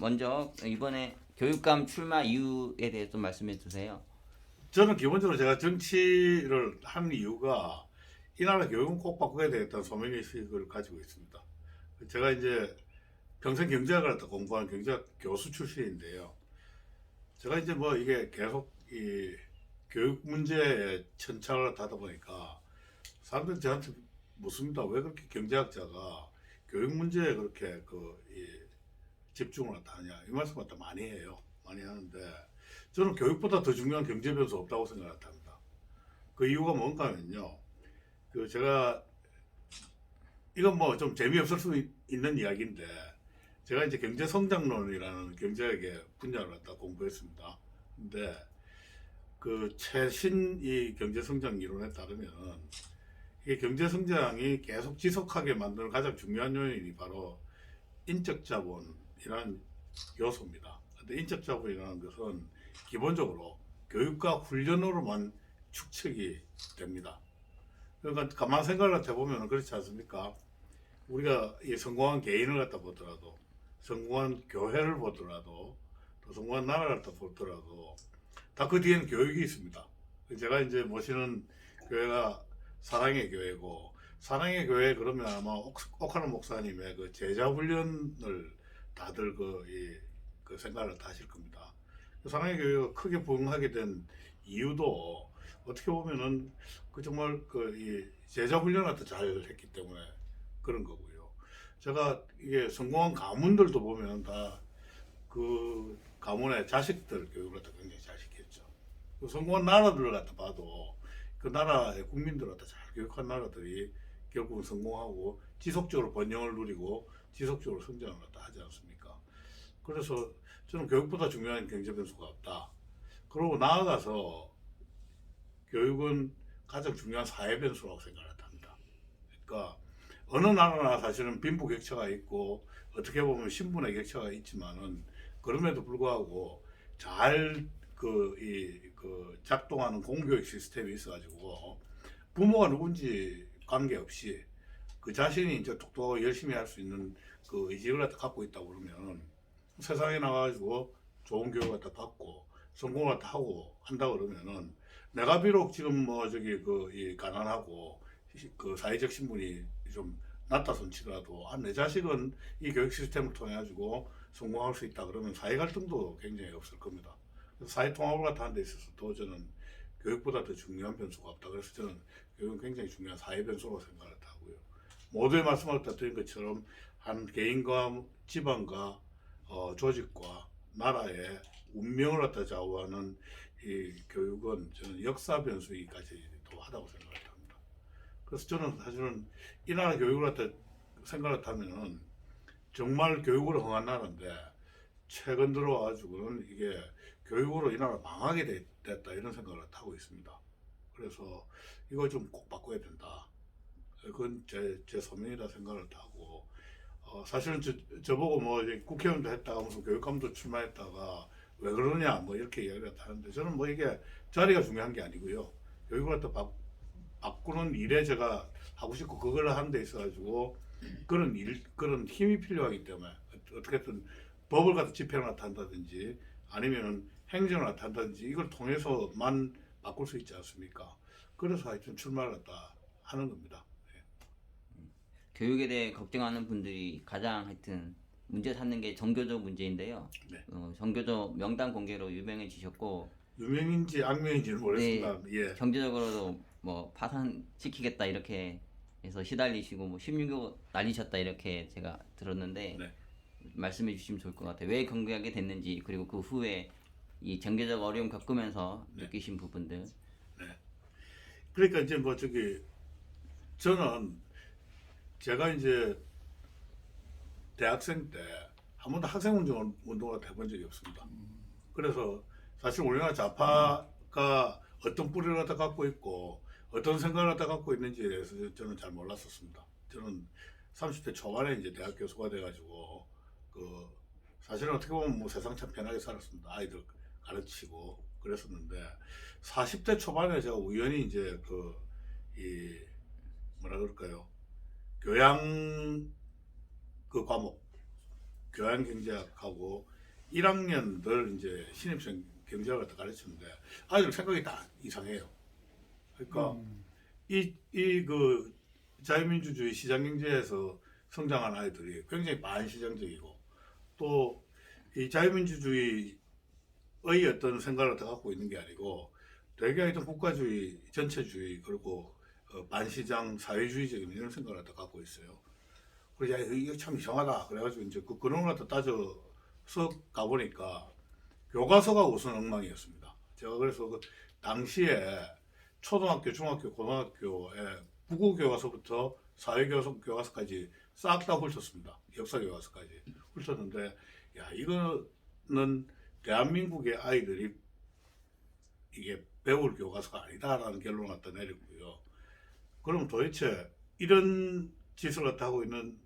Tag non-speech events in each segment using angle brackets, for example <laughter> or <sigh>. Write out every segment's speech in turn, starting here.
먼저 이번에 교육감 출마 이유에 대해 좀 말씀해 주세요. 저는 기본적으로 제가 정치를 하는 이유가 이 나라 교육은 꼭 바꿔야 되겠다는 소명의식을 가지고 있습니다. 제가 이제 평생 경제학을 공부한 경제학 교수 출신인데요. 제가 이제 뭐 이게 계속 이 교육 문제에 천착을 하다 보니까 사람들이 저한테 묻습니다. 왜 그렇게 경제학자가 교육 문제에 그렇게 그 이 집중을 갖다 하냐 이 말씀 갖다 많이 해요. 많이 하는데 저는 교육보다 더 중요한 경제 변수 없다고 생각합니다. 그 이유가 뭔가 하면요. 그 제가 이건 뭐 좀 재미없을 수 있- 있는 이야기인데 제가 이제 경제 성장론이라는 경제학의 분야를 갖다 공부했습니다. 근데 그 최신 이 경제 성장 이론에 따르면 이 경제 성장이 계속 지속하게 만드는 가장 중요한 요인이 바로 인적 자본 이라는 요소입니다. 근데 인적 자본이라는 것은 기본적으로 교육과 훈련으로만 축적이 됩니다. 그러니까 가만 생각을 해보면 그렇지 않습니까? 우리가 이 성공한 개인을 갖다 보더라도 성공한 교회를 보더라도 또 성공한 나라를 갖다 보더라도 다 그 뒤에는 교육이 있습니다. 제가 이제 모시는 교회가 사랑의 교회고 사랑의 교회 그러면 아마 옥- 옥하는 목사님의 그 제자 훈련을 다들 그, 이, 그 생각을 다 하실 겁니다. 사랑의 교회가 크게 부흥하게 된 이유도 어떻게 보면은 그 정말 그이 제자 훈련을 다잘 했기 때문에 그런 거고요. 제가 이게 성공한 가문들도 보면 다 그 가문의 자식들 교육을 다 굉장히 잘 시켰죠. 그 성공한 나라들을 갖다 봐도 그 나라의 국민들을 갖다 잘 교육한 나라들이 결국은 성공하고 지속적으로 번영을 누리고 지속적으로 성장을 갖다 하지 않습니까? 그래서 저는 교육보다 중요한 경제 변수가 없다. 그러고 나아가서 교육은 가장 중요한 사회 변수라고 생각을 합니다. 그러니까 어느 나라나 사실은 빈부 격차가 있고 어떻게 보면 신분의 격차가 있지만은 그럼에도 불구하고 잘 그 이그 작동하는 공교육 시스템이 있어가지고 부모가 누군지 관계없이 그 자신이 이제 똑똑하고 열심히 할 수 있는 그 의지를 갖다 갖고 있다고 그러면 세상에 나가가지고 좋은 교육을 갖다 받고 성공을 갖다 하고 한다 그러면은 내가 비록 지금 뭐 저기 그 이 가난하고 시- 그 사회적 신분이 좀 낮다 손치더라도 아, 내 자식은 이 교육 시스템을 통해 가지고 성공할 수 있다 그러면 사회 갈등도 굉장히 없을 겁니다. 그래서 사회 통합을 갖다 하는 데 있어서도 저는 교육보다 더 중요한 변수가 없다. 그래서 저는 교육은 굉장히 중요한 사회 변수라고 하고요. 모두의 말씀을 다 드린 것처럼 한 개인과 집안과 어, 조직과 나라의 운명을 갖다 좌우하는 이 교육은 저는 역사 변수이기까지도 하다고 생각을 합니다. 그래서 저는 사실은 이 나라 교육을 갖다 생각을 하면은 정말 교육으로 흥한 나라인데 최근 들어와가지고는 이게 교육으로 이 나라 망하게 돼- 됐다 이런 생각을 하고 있습니다. 그래서 이걸 좀 꼭 바꿔야 된다. 그건 제, 제 소명이다 생각을 하고 어, 사실은 저, 저보고 뭐 국회의원도 했다가 무슨 교육감도 출마했다가 왜 그러냐 뭐 이렇게 이야기를 하는데 저는 뭐 이게 자리가 중요한 게 아니고요. 교육을 갖다 바, 바꾸는 일에 제가 하고 싶고 그걸 하는 데 있어 가지고 그런 일 그런 힘이 필요하기 때문에 어떻게든 법을 갖다 집행을 갖다 한다든지 아니면은 행정을 갖다 한다든지 이걸 통해서만 바꿀 수 있지 않습니까? 그래서 하여튼 출마를 갖다 하는 겁니다. 교육에 대해 걱정하는 분들이 가장 하여튼 문제 삼는 게 정교조 문제인데요. 네. 어, 정교조 명단 공개로 유명해지셨고 유명인지 악명인지는 모르겠습니다. 예. 경제적으로도 뭐 파산시키겠다 이렇게 해서 시달리시고 뭐 16억 날리셨다 이렇게 제가 들었는데 네. 말씀해 주시면 좋을 것 같아요. 왜 경기하게 됐는지 그리고 그 후에 이 경제적 어려움 겪으면서 네. 느끼신 부분들 그러니까 이제 뭐 저기 저는 제가 이제 대학생 때 한 번도 학생 운동 운동을 해본 적이 없습니다. 그래서 사실 우리나라 좌파가 어떤 뿌리를 갖다 갖고 있고 어떤 생각을 갖다 갖고 있는지에 대해서 저는 잘 몰랐었습니다. 저는 30대 초반에 이제 대학 교수가 돼가지고 그 사실은 어떻게 보면 뭐 세상 참 편하게 살았습니다. 아이들 가르치고 그랬었는데 40대 초반에 제가 우연히 이제 그 이 뭐라 그럴까요 교양 그 과목 교양 경제학하고 1학년들 이제 신입생 경제학을 갖다 가르치는데 아이들 생각이 다 이상해요. 그러니까 음. 이이그 자유민주주의 시장 경제에서 성장한 아이들이 굉장히 반시장적이고 또 이 자유민주주의의 어떤 생각을 다 갖고 있는 게 아니고 되게 하여튼 국가주의, 전체주의 그리고 어, 반시장 사회주의적인 이런 생각을 다 갖고 있어요. 그래서 야, 이거 참 이상하다. 그래가지고 이제 그 그런 걸 갖다 따져서 가보니까 교과서가 우선 엉망이었습니다. 제가 그래서 그 당시에 초등학교, 중학교, 고등학교에 국어 교과서부터 사회 교과서 교과서까지 싹 다 훑었습니다. 역사 교과서까지 훑었는데 야 이거는 대한민국의 아이들이 이게 배울 교과서가 아니다라는 결론을 갖다 내렸고요. 그럼 도대체 이런 짓을 하고 있는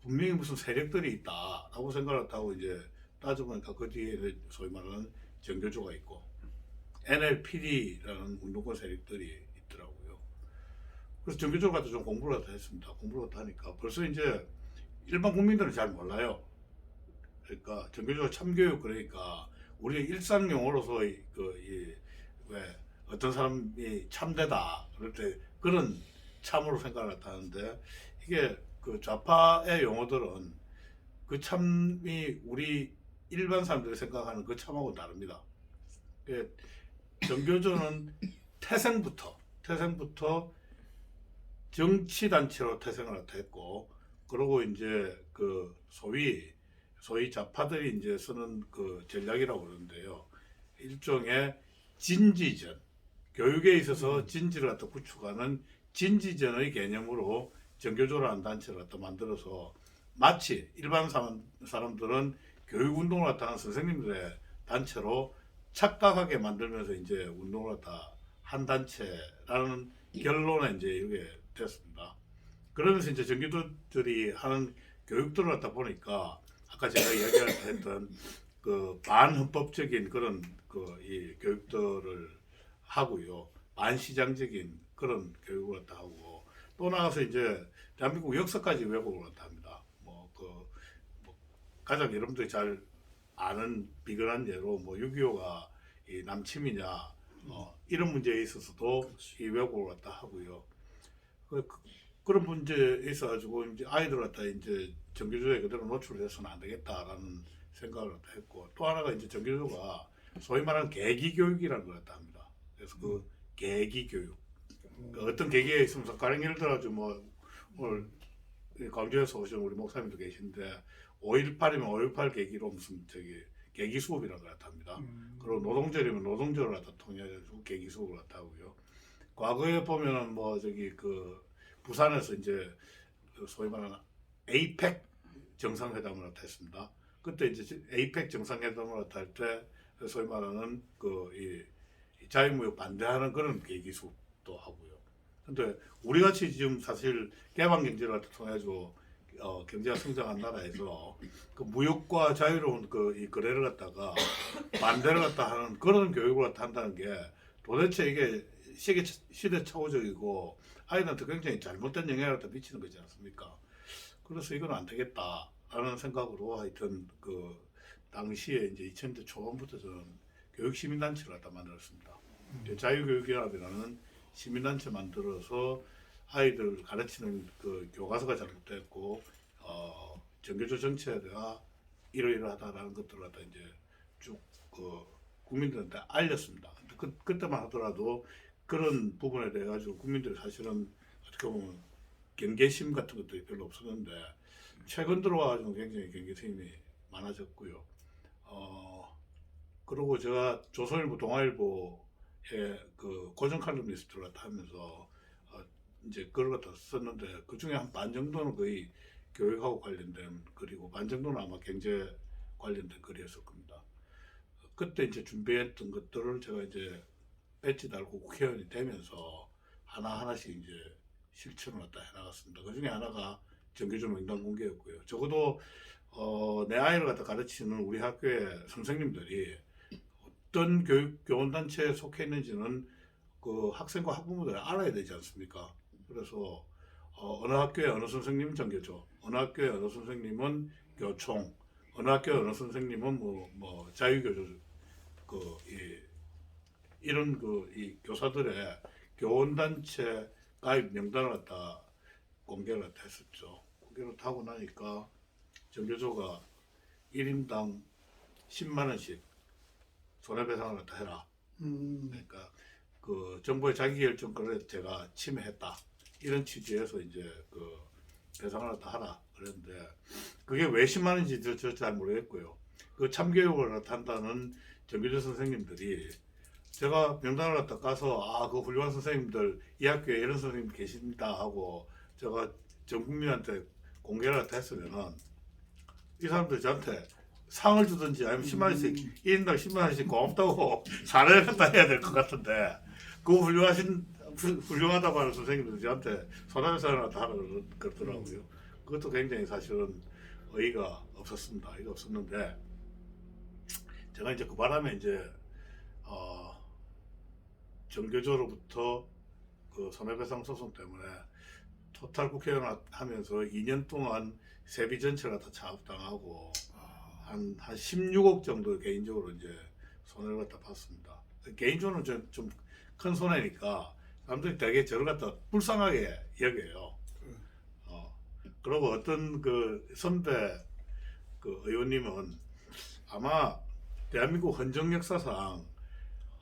분명히 무슨 세력들이 있다라고 생각을 하고 이제 따져보니까 그 뒤에 소위 말하는 정교조가 있고 NLPD라는 운동권 세력들이 있더라고요. 그래서 정교조를 갖다 좀 공부를 갖다 했습니다. 공부를 갖다 하니까 벌써 이제 일반 국민들은 잘 몰라요. 그러니까 정교조 참교육 그러니까 우리 일상 용어로서 그왜 어떤 사람이 참되다 그럴 때 그런 참으로 생각을 하는데 이게 그 좌파의 용어들은 그 참이 우리 일반 사람들이 생각하는 그 참하고 다릅니다. 그 정교조는 태생부터 태생부터 정치 단체로 태생을 했고 그리고 이제 그 소위 소위 좌파들이 이제 쓰는 그 전략이라고 그러는데요. 일종의 진지전 교육에 있어서 진지를 갖다 구축하는 진지전의 개념으로 정교조라는 단체를 갖다 만들어서 마치 일반 사람, 사람들은 교육 운동을 갖다 하는 선생님들의 단체로 착각하게 만들면서 이제 운동을 갖다 한 단체라는 결론에 이제 이게 됐습니다. 그러면서 이제 정교조들이 하는 교육들을 갖다 보니까 아까 제가 이야기했던 그 반헌법적인 그런 그 이 교육들을 하고요. 반시장적인 그런 교육을 갖다 하고 또 나가서 이제 대한민국 역사까지 왜곡을 갖다 합니다. 뭐 그 뭐 가장 여러분들이 잘 아는 비근한 예로 뭐 6.25가 이 남침이냐 어, 이런 문제에 있어서도 이 왜곡을 갖다 하고요. 그, 그, 런 문제에 있어 가지고 이제 아이들 갖다 이제 정규조에 그대로 노출해서는 안 되겠다라는 생각을 갖다 했고 또 하나가 이제 정규조가 소위 말하는 계기 교육이라는 걸 갖다 합니다. 그래서 그 계기 교육 그 어떤 계기에 있으면서 가령 예를 들어가지고 뭐 오늘 이 광주에서 오신 우리 목사님도 계신데 5.18이면 5.18 계기로 무슨 저기 계기 갖다 합니다. 음. 그리고 노동절이면 노동절을 갖다 통해가지고 계기 수업을 갖다 하고요. 과거에 보면은 뭐 저기 그 부산에서 이제 그 소위 말하는 에이펙 정상회담을 갖다 했습니다. 그때 이제 에이펙 정상회담을 갖다 할 때 소위 말하는 그 이 자유무역 반대하는 그런 계기 수업도 하고요. 근데 우리 같이 지금 사실 개방 경제를 통해가지고 어, 경제가 성장한 나라에서 그 무역과 자유로운 그 이 거래를 갖다가 반대를 갖다 하는 그런 교육을 갖다 한다는 게 도대체 이게 시계 시대 착오적이고 아이들한테 굉장히 잘못된 영향을 갖다 미치는 거지 않습니까? 그래서 이건 안 되겠다라는 생각으로 하여튼 그 당시에 이제 2000대 초반부터 저는 교육 시민단체를 갖다 만들었습니다. 자유교육연합이라는 시민단체 만들어서 아이들 가르치는 그 교과서가 잘못됐고 어, 정교조 정체가 이러이러하다라는 것들을 갖다 이제 쭉그 국민들한테 알렸습니다. 그 그때만 하더라도 그런 부분에 대해 가지고 국민들이 사실은 어떻게 보면 경계심 같은 것들이 별로 없었는데 최근 들어와가지고 굉장히 경계심이 많아졌고요. 어 그리고 제가 조선일보, 동아일보에 그 고정 칼럼니스트를 갖다 하면서 어, 이제 그걸 갖다 썼는데 그 중에 한 반 정도는 거의 교육하고 관련된 글이고 반 정도는 아마 경제 관련된 글이었을 겁니다. 그때 이제 준비했던 것들을 제가 이제 배지 달고 국회의원이 되면서 하나 하나씩 이제 실천을 갖다 해나갔습니다. 그 중에 하나가 정규조 명단 공개였고요. 적어도 어, 내 아이를 갖다 가르치는 우리 학교의 선생님들이 어떤 교육 교원 단체에 속해 있는지는 그 학생과 학부모들이 알아야 되지 않습니까? 그래서 어, 어느 학교에 어느 선생님은 정교조, 어느 학교에 어느 선생님은 교총, 어느 학교 어느 선생님은 뭐 뭐 자유교주 그 이, 이런 그 이 교사들의 교원단체 가입 명단을 갖다 공개를 했었죠. 공개를 하고 나니까 정교조가 1인당 10만 원씩 손해배상을 갖다 해라. 음, 그러니까 그 정부의 자기결정권을 제가 침해했다 이런 취지에서 이제 그 배상을 갖다 하라 그랬는데 그게 왜 10만 원인지 저, 저잘 모르겠고요. 그 참교육을 한다는 정규조 선생님들이 제가 명단을 갖다 까서 아 그 훌륭한 선생님들 이 학교에 이런 선생님 계십니다 하고 제가 전 국민한테 공개를 했으면은 이 사람들 저한테 상을 주든지 아니면 10만 원씩 1인당 10만 원씩 고맙다고 <laughs> 사례를 갖다 해야 될 것 같은데 그 훌륭하신 훌- 훌륭하다고 하는 선생님들 저한테 손해배상을 갖다 하라 그러- 그러더라고요. 그것도 굉장히 사실은 의의가 없었습니다. 의의가 없었는데 제가 이제 그 바람에 이제 어, 정교조로부터 그 손해배상 소송 때문에 토탈 국회의원 하면서 2년 동안 세비 전체가 다 차압당하고 한, 한 16억 정도 개인적으로 이제 손해를 갖다 봤습니다. 개인적으로는 좀큰 손해니까 사람들이 되게 저를 갖다 불쌍하게 여겨요. 어, 그리고 어떤 그 선배 그 의원님은 아마 대한민국 헌정 역사상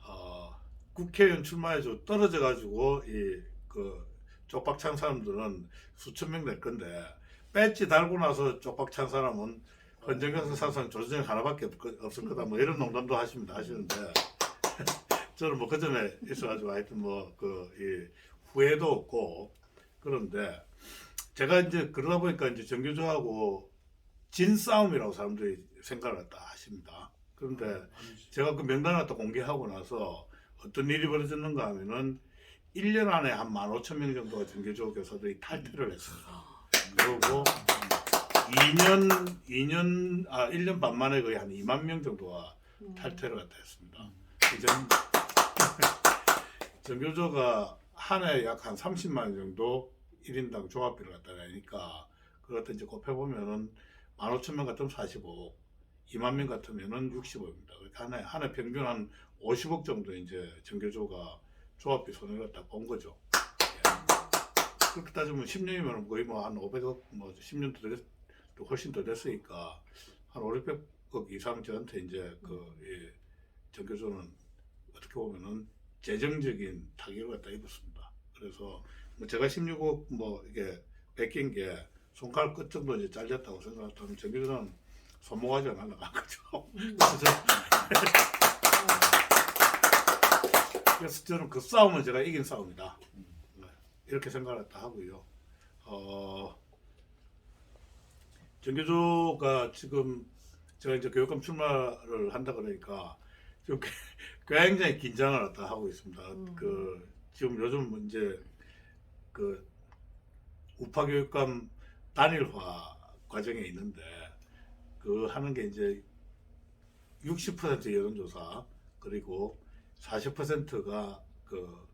어, 국회의원 출마해서 떨어져 가지고 이그 쪽박 찬 사람들은 수천 명 될 건데 배지 달고 나서 쪽박 찬 사람은 헌정 역사상 조정 하나밖에 없- 없을 거다. 뭐 이런 농담도 하십니다. 하시는데. <laughs> 저는 뭐 그 전에 있어가지고 하여튼 뭐그 후회도 없고. 그런데 제가 이제 그러다 보니까 이제 정교조하고 진 싸움이라고 사람들이 생각을 갖다 하십니다. 그런데 제가 그 명단을 갖다 공개하고 나서 어떤 일이 벌어졌는가 하면은 1년 안에 한 15,000명 정도가 정교조 교사들이 탈퇴를 했어요. 그리고 2년, 2년, 아, 1년 반 만에 거의 한 2만 명 정도가 탈퇴를 갖다 했습니다. 이제 정교조가 <laughs> 한 해 약 한 30만 원 정도 1인당 종합비를 갖다 내니까 갖다 이제 곱해보면은 15,000명 같으면 45억, 2만 명 같으면은 60억입니다. 그러니까 한 해, 한 해 평균 한 50억 정도 이제 정교조가 종합비 손해를 갖다 본 거죠. 예. 그렇게 따지면 10년이면 거의 뭐 한 500억, 뭐 10년도 더 됐, 또 훨씬 더 됐으니까 한 5, 600억 이상 저한테 이제 그이 정교조는 어떻게 보면은 재정적인 타격을 갖다 입었습니다. 그래서 뭐 제가 16억 뭐 이게 뺏긴 게 손가락 끝 정도 이제 잘렸다고 생각하면 정교조는 손모가지가 날라간 거죠. 그래서 그래서 저는 그 싸움은 제가 이긴 싸움이다. 네, 이렇게 생각을 했다 하고요. 어, 정교조가 지금 제가 이제 교육감 출마를 한다 그러니까 지금 굉장히 긴장을 갖다 하고 있습니다. 음. 그 지금 요즘 이제 그 우파 교육감 단일화 과정에 있는데 그 하는 게 이제 60% 여론조사 그리고 40%가 그,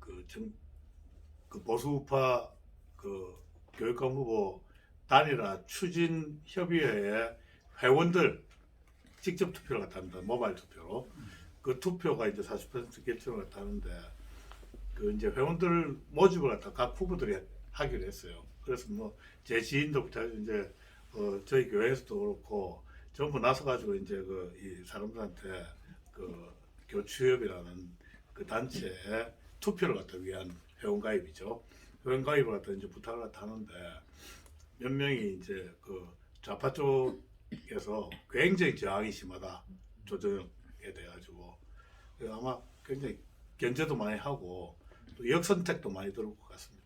그, 정, 그 보수우파 그 교육감 후보 단일화 추진 협의회의 회원들 직접 투표를 갖다 합니다. 모바일 투표로. 그 투표가 이제 40% 결정을 갖다 하는데 그 이제 회원들 모집을 갖다 각 후보들이 하기로 했어요. 그래서 뭐 제 지인들부터 이제 어, 저희 교회에서도 그렇고 전부 나서 가지고 이제 그 이 사람들한테 그 교추협이라는 그 단체에 투표를 갖다 위한 회원 가입이죠. 회원 가입을 갖다 이제 부탁을 갖다 하는데 몇 명이 이제 그 좌파 쪽에서 굉장히 저항이 심하다 조정에 대해 가지고 아마 굉장히 견제도 많이 하고 또 역선택도 많이 들을 것 같습니다.